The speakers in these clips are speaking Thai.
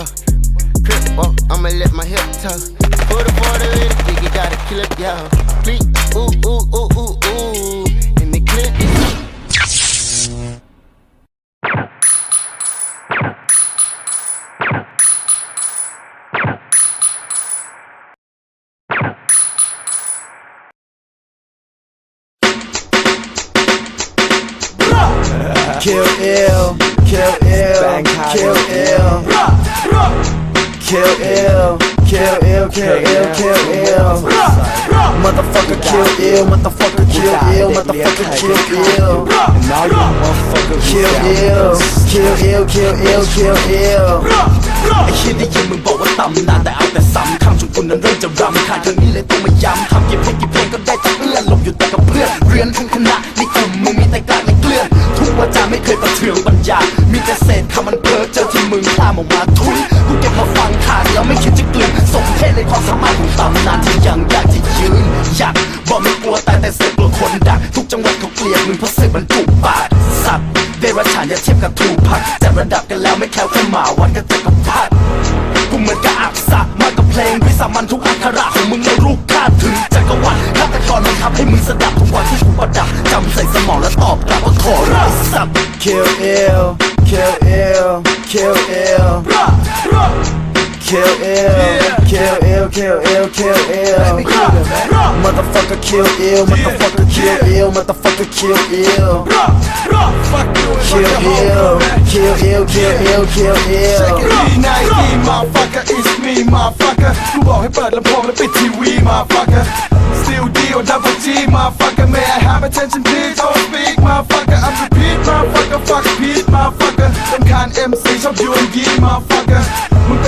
walk, crip walk. Uh, I'ma let my hip talk. For the border with a diggy, gotta kill it, yo. Bleak, ooh, ooh, ooh, ooh, ooh. In the clip, it's Kill ill, kill ill, kill ill, kill ill, kill ill, kill ill, kill ill. Motherfucker kill ill, motherfucker kill ill, motherfucker kill ill. Kill ill, kill ill, kill ill, kill ill. ไอ้เหี้ยได้ยินมึงบอกว่าตำนานแต่เอาแต่ซ้ำคำชมคุณนั้นเริ่มจะรำคาญครั้งนี้เลยต้องมาย้ำทำกี่เพลงกี่เพลงก็ได้แต่เอื้อนหลบอยู่แต่กับเพื่อนเรียนทั้งคณะในกลุ่มมึงมีแต่กลางในเกลื่อนทุกวาจาไม่เคยประเทืองปัญญา มามออกมาทุยกูเก็บมาฟังขาดแล้วไม่คิดจะกลืนสมเพศในความสามารถของตำนานที่ยังอยากจะยืนอยากบอกไม่กลัวแตายแต่เสือกกลัวคนดัก ทุกจังหวัดเขาเกลียดมึงเพราะเสือกมันถูกปาดสัตว์เดรัจฉานอย่าเทียบกับถูกพักจัดระดับกันแล้วไม่แค่แค่หมาวันก็จะกับพัดกูเหมือนกับอักษะมากับเพลงวิสามันทุกอักขระของมึงในรูปคาดถึงจักรวรรดิฆาตกรมันทำให้มึงสะดับทุกวันที่กูประดับจำใส่สมองแล้วตอบกลับว่าขอรับสับ Kill ill, Kill ill, kill ill, kill ill, kill ill. Motherfucker kill ill, motherfucker kill ill, motherfucker kill ill. Kill ill, kill ill, kill ill, kill ill. Nike motherfucker it's me motherfucker กูบอกให้เปิดลำโพงแล้วปิดทีวี motherfucker Still deal double G motherfucker May I have attention please don't speak motherfucker I'm repeat motherfucker fuck Pete motherfucker รำคาญ MC ชอบยูนยี motherfucker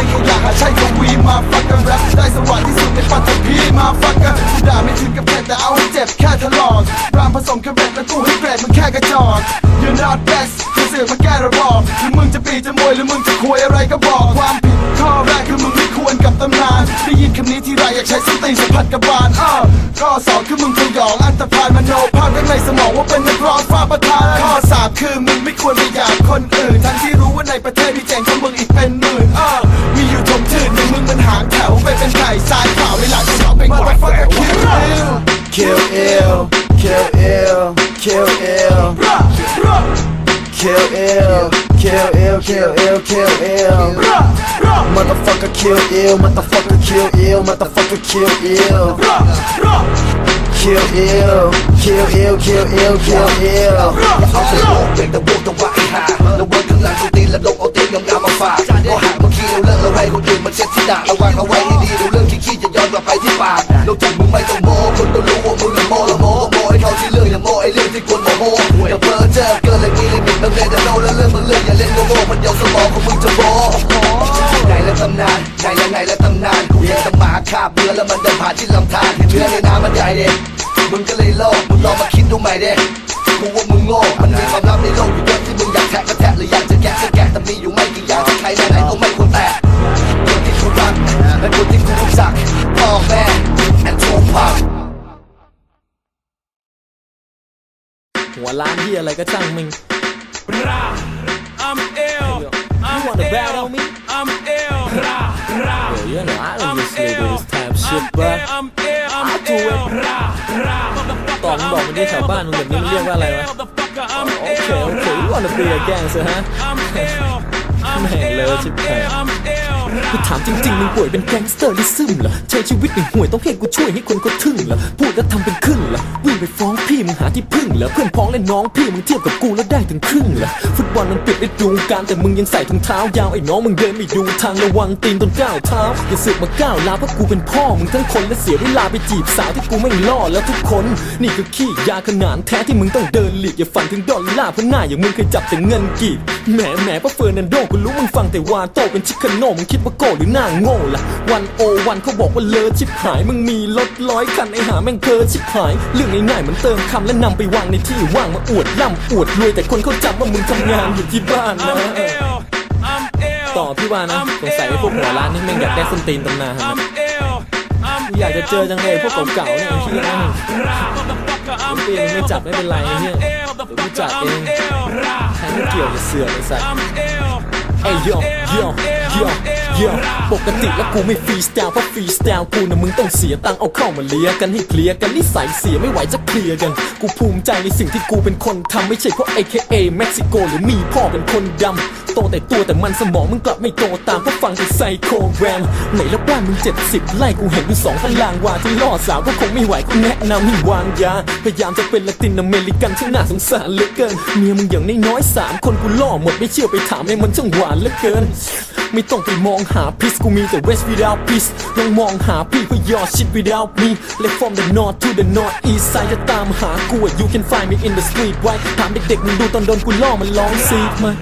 มึงเป็นขยะหาใช่กวี motherfucker แรปได้สว่างที่สุดในปัตตภี motherfucker กูด่าไม่ถึงกับเผ็ดแต่เอาให้เจ็บแค่ทะลอกรามผสมกับเบ็ดแล้วกูให้เกรดมึงแค่กระจอก You're not best จะเสือกมาแก้ระบอกหรือมึงจะปีจะมวยหรือมึงจะคุยอะไรก็บอกความผิดข้อแรกคือมึงไม่ควรกับตำนานได้ยินคำนี้ทีไรอยากใช้สติสัมผัสกับบานอ้าวข้อสองคือมึงพยองอันตรพานมโนภาพข้างในสม Kill ill, kill ill, kill ill. Kill ill, kill ill, kill ill, kill ill. Motherfucker kill ill, motherfucker kill ill, motherfucker kill ill. Kill ill, kill ill, kill ill, kill ill. เอาสมองเบรกแต่วงจังหวะให้หาแล้ววันข้างหลังกูตีแล้วลงเอาตีงามๆมาฝากก็หากเมื่อกี้เราเลิกแล้วให้คนอื่นมาเช็ดที่หน้าระวังเอาไว้ให้ดีเดี๋ยวเรื่องขี้ๆจะย้อนกลับไปที่ปากนอกจากมึงไม่ต้องโม้คนต้องรู้ อย่าเพ้อเจ้อเกินเลยมีลิมิตต้องเล่นแต่โนแล้วเรื่องมันเรื่องอย่าเล่นโง่ๆมันเดียวสมองของมึงจะโม้ไหนและตำนานไหนและไหนและตำนานกูเห็นแตหมาคาบเบื่อแล้วมันเดินผ่านที่ลำธารเห็นเนื้อในน้ำมันใหญ่เด็มึงก็เลยโลกมึงลองมาคิดดูใหม่เด็กูว่ามึงโง่ หัวล้านที่อะไรก็ช่างมึง I'm ill. I'm You wanna ill. battle me? I'm ill. Rah, rah. Yo, you know I don't I'm listen to ill. this type shit, I'm bruh. ill. I'm ill. I'm I do it. ill. Rah, rah. ตอนมึงบอกมึงที่แถวบ้านมึงแบบนี้มึงเรียกว่าอะไรวะ Motherfucker, I'm โอเค ill. โอเค you wanna be a gangster ฮะ I'm ill. I'm แม่งเล ill. ยชิบหาย I'm ill. กูถามจริงๆ มึงป่วยเป็นแก๊งสเตอร์ลิซึมเหรอ ใช้ชีวิตเป็นห่วยต้องให้กูช่วยให้คนเขาทึ่งเหรอ พูดแล้วทำเป็นครึ่งเหรอ วิ่งไปฟ้องพี่มึงหาที่พึ่งเหรอ เพื่อนพ้องและน้องพี่มึงเทียบกับกูแล้วได้ถึงครึ่งเหรอ ฟุตบอลมันปิดฤดูกาลแต่มึงยังใส่ถุงเท้ายาวไอ้น้องมึงเดินไม่ดูทางระวังตีนต้นก้าวเท้าอย่าสึกมาก้าวลาเพราะกูเป็นพ่อมึงทั้งคนและเสียเวลาไปจีบสาวที่กูไม่ล่อแล้วทุกคน นี่คือขี้ยาขนานแท้ที่มึงต้องเดินหลีกอย่าฝันถึงดอลลาร์เพราะหน้าอย่างมึงเคยจับแต่เงินกีบแหมแหมเพราะเฟอร์นันโดกูรู้มึงฟังแต่วาโตเป็นชิคาโนมึงคิดว่าก้หรือหน้าโง่ล่ะวันโอวันเขาบอกว่าเลอชิบหาย มึงมีรถร้อยคันไอหาแม่งเพอชิบหาย เรื่องง่ายๆมันเติมคำและนำไปวางในที่ว่างมาอวดร่ำอวดรวยแต่คนเขาจำว่ามึงทำงานอยู่ที่บ้านนะ I'm ill. I'm ill. ต่อพี่ว่านะสงสัยไอ้พวกหัวร้านนี่แม่งอยากได้ส้นตีนตำนานนะ I'm ill. I'm อยากจะเจอจังเลยพวกเก่าๆเนี่ยไอ้เหี้ยนะ Rah, motherfucker, I'm ตีนไม่จับไม่เป็นไรไอ้เหี้ย ill. เดี๋ยวกูจัดเอง I'm ill. Rah, ใครไม่เกี่ยวจะเสือกไอ้สัส I'm ill. เอ้ยโยโยโย เยปกติแล้วกูไม่ฟรีสไตล์เพราะฟรีสไตล์กูนะมึงต้องเสียตังเอาเข้ามาเลียกันให้เคลียร์กันนิสัยเสียไม่ไหวจะเคลียร์กัน กูภูมิใจในสิ่งที่กูเป็นคนทำไม่ใช่เพราะ AKA เม็กซิโกหรือมีพ่อเป็นคนดำโตแต่ตัวแต่มันสมองมึงกลับไม่โตตามเพราะฟังแต่ไซโคแรมไหนแล้วบ้านมึง 70 ไล่กูเห็นอยู่สองพลางว่าที่ล่อสาวก็คงไม่ไหวกูแนะนำให้วางยา พยายามจะเป็นละตินอเมริกันที่น่าสงสารเหลือเกิน เมียมึงอย่างน้อยๆสามคนกูล่อหมดไม่เชื่อไปถามเลยมันช่างหวานเหลือเกิน ไม่ต้องไปมองหาพิสกูมีแต่ west without peace ต้องมองหาพี่เพื่อยอ shit without me Left from the north to the north east side จะตามหากูอะ you can find me in the street ไว้ถามเด็กๆมึงดูตอนโดนกูล่อมันร้องซีดมา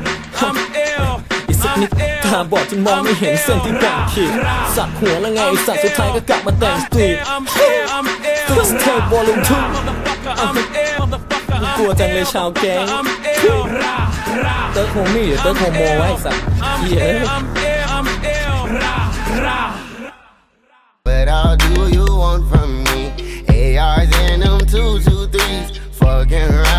I'm ill. อีกสักนิดตาบอดจนมองไม่เห็นเส้นที่แบ่งขีดสักหัวแล้วไงไอ้สัตว์สุดท้ายก็กลับมาแต่งสตรีท I'm ill. I'm ill. Fix tape volume 2 Motherfucker, I'm ill. Motherfucker, กลัวจังเลยชาวแก๊ง เติร์กโฮมี่หรือเติร์กโฮโมไว้สัตว์เหี้ย But all do you want from me? ARs and them two, two, threes. Fucking right.